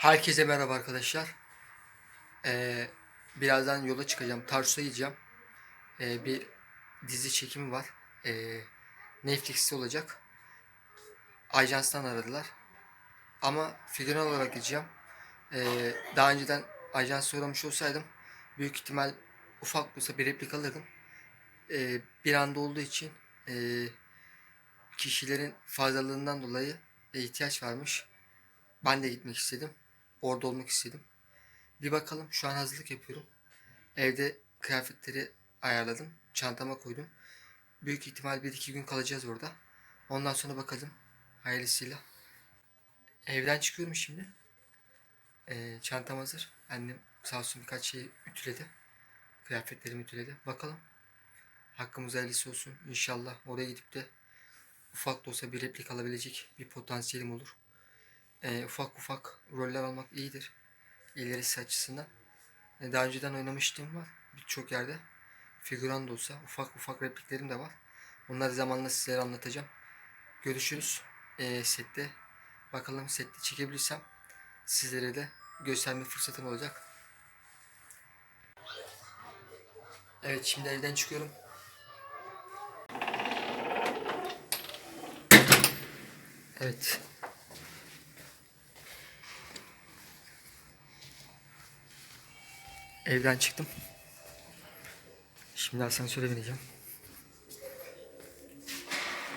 Herkese merhaba arkadaşlar. Ee, birazdan yola çıkacağım. Tarsus'a gideceğim. Ee, bir dizi çekimi var. Ee, Netflix'te olacak. Ajanstan aradılar. Ama figüran olarak gideceğim. Ee, daha önceden ajansa uğramış olsaydım büyük ihtimal ufak olsa bir replik alırdım. Ee, bir anda olduğu için ee, kişilerin fazlalığından dolayı ihtiyaç varmış. Ben de gitmek istedim. Orada olmak istedim. Bir bakalım. Şu an hazırlık yapıyorum. Evde kıyafetleri ayarladım. Çantama koydum. Büyük ihtimal bir iki gün kalacağız orada. Ondan sonra bakalım. Hayırlısıyla. Evden çıkıyorum şimdi. Ee, çantam hazır. Annem sağ olsun birkaç şey ütüledi. Kıyafetlerimi ütüledi. Bakalım. Hakkımız hayırlısı olsun. İnşallah oraya gidip de ufak da olsa bir replik alabilecek bir potansiyelim olur. Ee, ufak ufak roller almak iyidir. İlerisi açısından. Ee, daha önceden oynamıştım var birçok yerde. Figüran da olsa ufak ufak repliklerim de var. Onları zamanla sizlere anlatacağım. Görüşürüz ee, sette. Bakalım sette çekebilirsem sizlere de gösterme fırsatım olacak. Evet şimdi evden çıkıyorum. Evet. Evden çıktım. Şimdi asansöre bineceğim.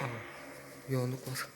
Aa, yoğunluk var.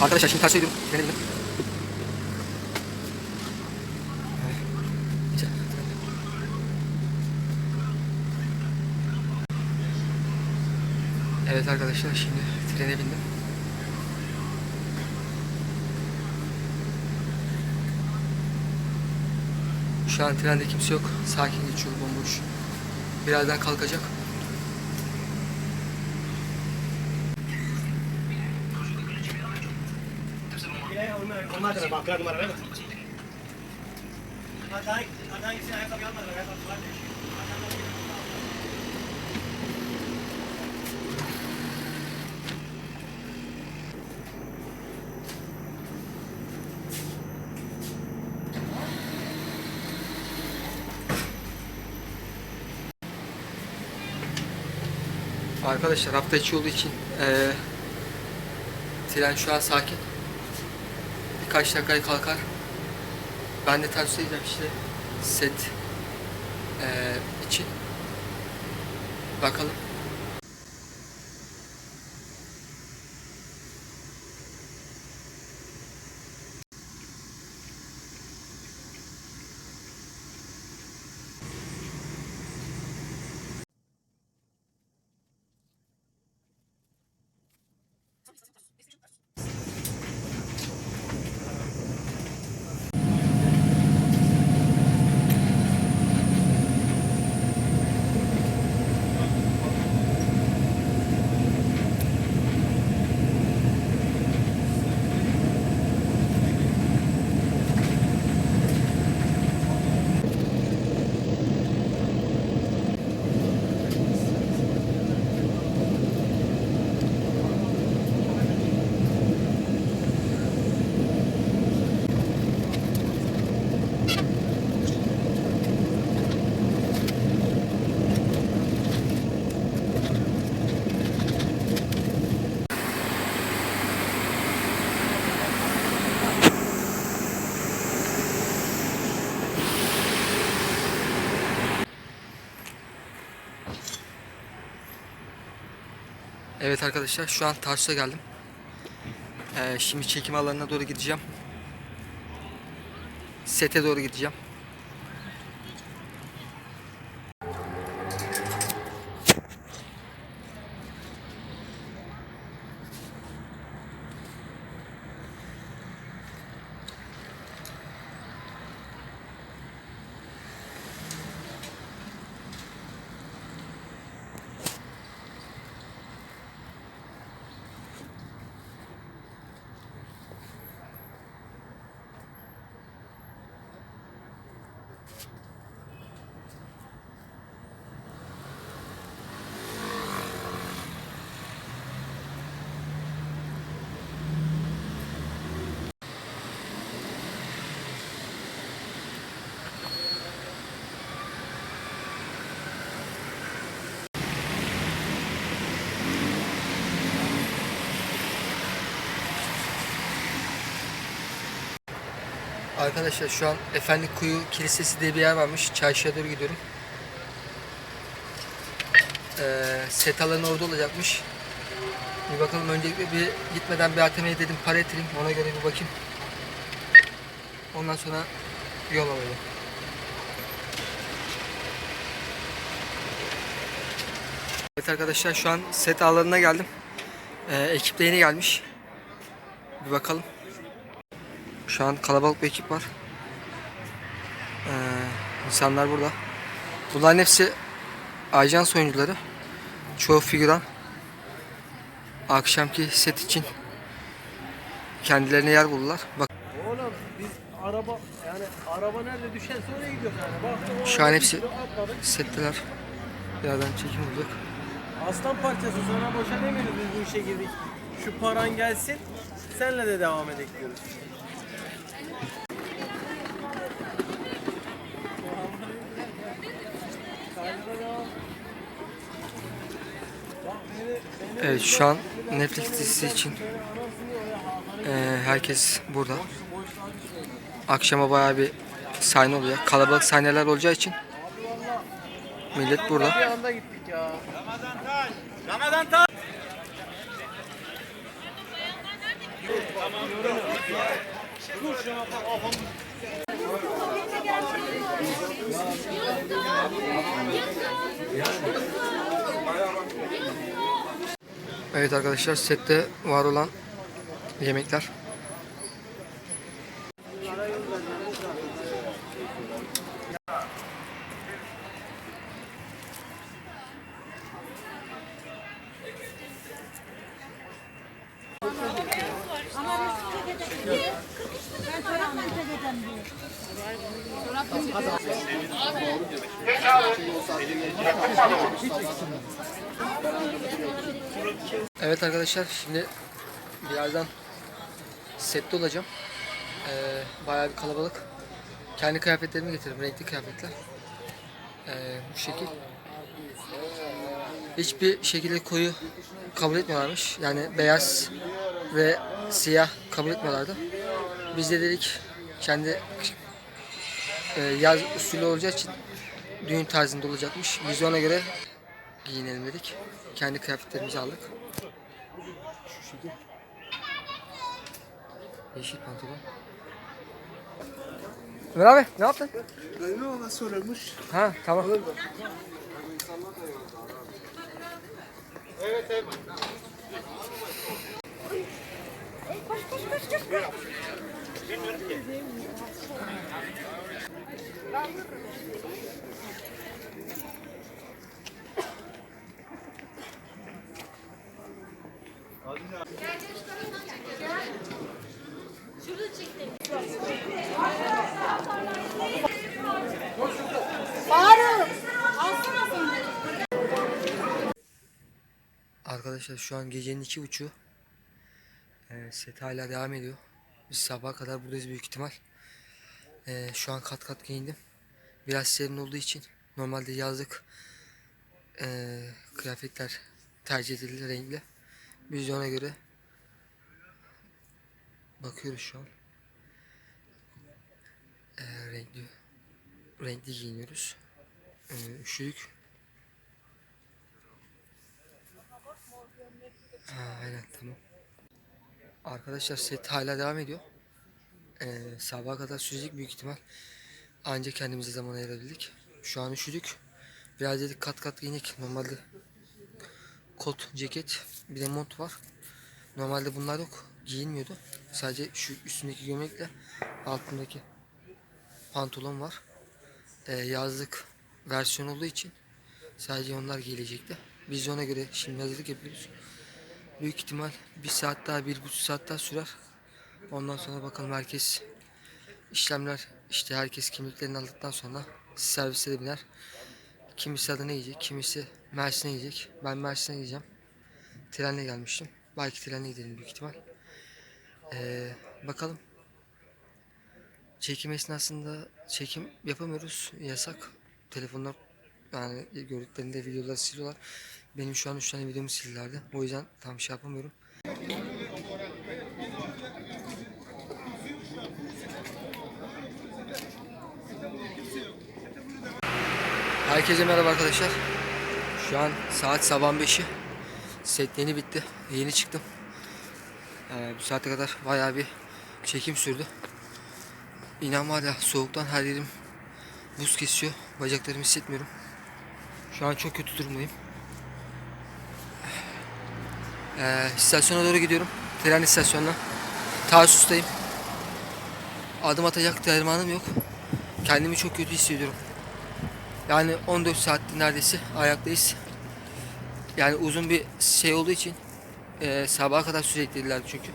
Arkadaşlar şimdi terse gidiyorum. Trene. Evet. Neyse. Evet arkadaşlar şimdi trene bindim. Şu an trende kimse yok. Sakin geçiyor bomboş. Birazdan kalkacak. Mı? Baklar numara ver. Aday, aday ise ayakkabı almadı. Ayakkabı. Arkadaşlar hafta içi olduğu için eee tren şu an sakin. Birkaç dakikaya kalkar. Ben de ters edeceğim işte set eee, için. Bakalım. Evet arkadaşlar şu an Tarsus'a geldim. Ee, şimdi çekim alanına doğru gideceğim. Sete doğru gideceğim. Arkadaşlar şu an Efendi Kuyu Kilisesi diye bir yer varmış. Çarşıya doğru gidiyorum. Ee, set alanı orada olacakmış. Bir bakalım öncelikle bir gitmeden bir ATM'ye dedim para yatırayım. Ona göre bir bakayım. Ondan sonra yol alalım. Evet arkadaşlar şu an set alanına geldim. Ee, ekip de yeni gelmiş. Bir bakalım. Şu an kalabalık bir ekip var. Ee, insanlar burada. Bunların hepsi ajans oyuncuları. Çoğu figüran. Akşamki set için kendilerine yer buldular. Bak Oğlum biz araba yani araba nerede düşerse oraya gidiyoruz yani. Baktık o Şu an hepsi- setteler. Birazdan çekim olacak. Aslan parçası sana boşa demiyoruz biz bu işe girdik. Şu paran gelsin senle de devam edek diyoruz. Evet şu an Netflix dizisi için eee, herkes burada. Akşama bayağı bir sahne olacak. Kalabalık sahneler olacağı için millet burada. Gittik ya. Ramazan Taş. Evet arkadaşlar sette var olan yemekler. Ben Evet arkadaşlar şimdi birazdan sette olacağım. Ee, bayağı bir kalabalık. Kendi kıyafetlerimi getirdim. Renkli kıyafetler. Ee, bu şekil. Hiçbir şekilde koyu kabul etmiyorlarmış. Yani beyaz ve siyah kabul etmiyorlardı. Biz de dedik kendi e, yaz usulü olacağı için düğün tarzında olacakmış. Biz ona göre giyinelim dedik. Kendi kıyafetlerimizi aldık. Şekil. Yeşil pantolon. Ömer abi ne yaptın? Ne ona sorulmuş? Ha tamam. Faruk! Alsana sen. Arkadaşlar şu an gecenin iki buçuğu. Ee, set hala devam ediyor. Biz sabaha kadar buradayız büyük ihtimal. Ee, şu an kat kat giyindim. Biraz serin olduğu için normalde yazlık ee, kıyafetler tercih edilir renkli. Biz göre bakıyoruz şu an. Ee, renkli renkli giyiniyoruz. Ee, üşüdük. Ha, aynen tamam. Arkadaşlar set hala devam ediyor. Ee, sabaha kadar sürecek büyük ihtimal. Ancak kendimize zaman ayırabildik. Şu an üşüdük. Biraz dedik kat kat giyinik. Normalde kot, ceket, bir de mont var. Normalde bunlar yok. Giyinmiyordu. Sadece şu üstündeki gömlekle altındaki pantolon var. Ee, yazlık versiyon olduğu için sadece onlar giyilecekti. Biz ona göre şimdi hazırlık yapıyoruz. Büyük ihtimal bir saat daha, bir buçuk saat daha sürer. Ondan sonra bakalım herkes işlemler, işte herkes kimliklerini aldıktan sonra servise de biner. Kimisi Adana yiyecek, kimisi Mersin'e yiyecek. Ben Mersin'e gideceğim. Trenle gelmiştim. Belki trenle gidelim büyük ihtimal. Ee, bakalım. Çekim esnasında çekim yapamıyoruz. Yasak. Telefonlar yani gördüklerinde videoları siliyorlar. Benim şu an 3 tane videomu sildilerdi. O yüzden tam şey yapamıyorum. Herkese merhaba arkadaşlar. Şu an saat sabahın 5'i. Set yeni bitti. Yeni çıktım. Ee, bu saate kadar bayağı bir çekim sürdü. İnan var ya soğuktan her yerim buz kesiyor. Bacaklarımı hissetmiyorum. Şu an çok kötü durumdayım. Ee, istasyona doğru gidiyorum. Tren istasyonuna. Tarsus'tayım. Adım atacak dermanım yok. Kendimi çok kötü hissediyorum. Yani 14 saattir neredeyse ayaktayız. Yani uzun bir şey olduğu için e, sabaha kadar sürekliydiler çünkü.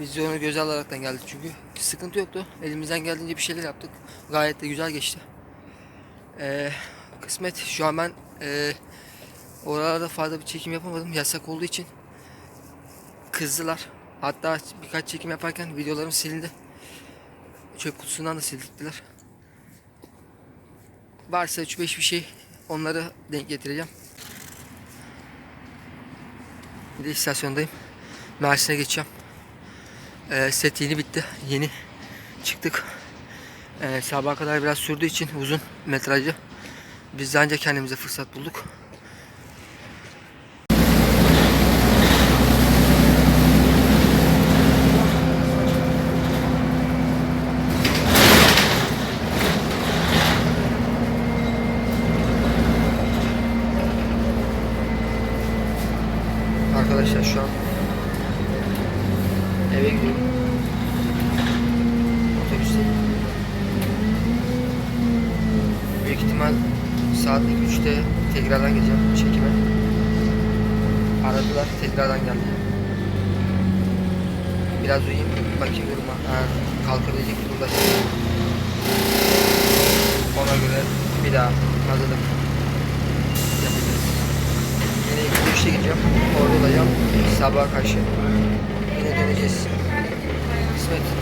Biz de onu göze alaraktan geldik çünkü. Sıkıntı yoktu. Elimizden geldiğince bir şeyler yaptık. Gayet de güzel geçti. E, kısmet şu an ben e, oralarda fazla bir çekim yapamadım. Yasak olduğu için kızdılar. Hatta birkaç çekim yaparken videolarım silindi. Çöp kutusundan da sildirdiler. Varsa 3-5 bir şey onları denk getireceğim. Bir de istasyondayım. Mersin'e geçeceğim. Ee, set yeni bitti. Yeni çıktık. Ee, sabaha kadar biraz sürdüğü için uzun metrajlı. Biz de ancak kendimize fırsat bulduk. Arkadaşlar şu an eve gidiyorum. Otobüste. Büyük ihtimal saat 3'te tekrardan geleceğim çekime. Aradılar tekrardan geldi. Biraz uyuyayım bakayım duruma. Ha, kalkabilecek durumda. Ona göre bir daha hazırlık yapacağız. Yine ikinci üçte gideceğim. Orada olacağım. Sabaha karşı. Yine döneceğiz. Kısmet.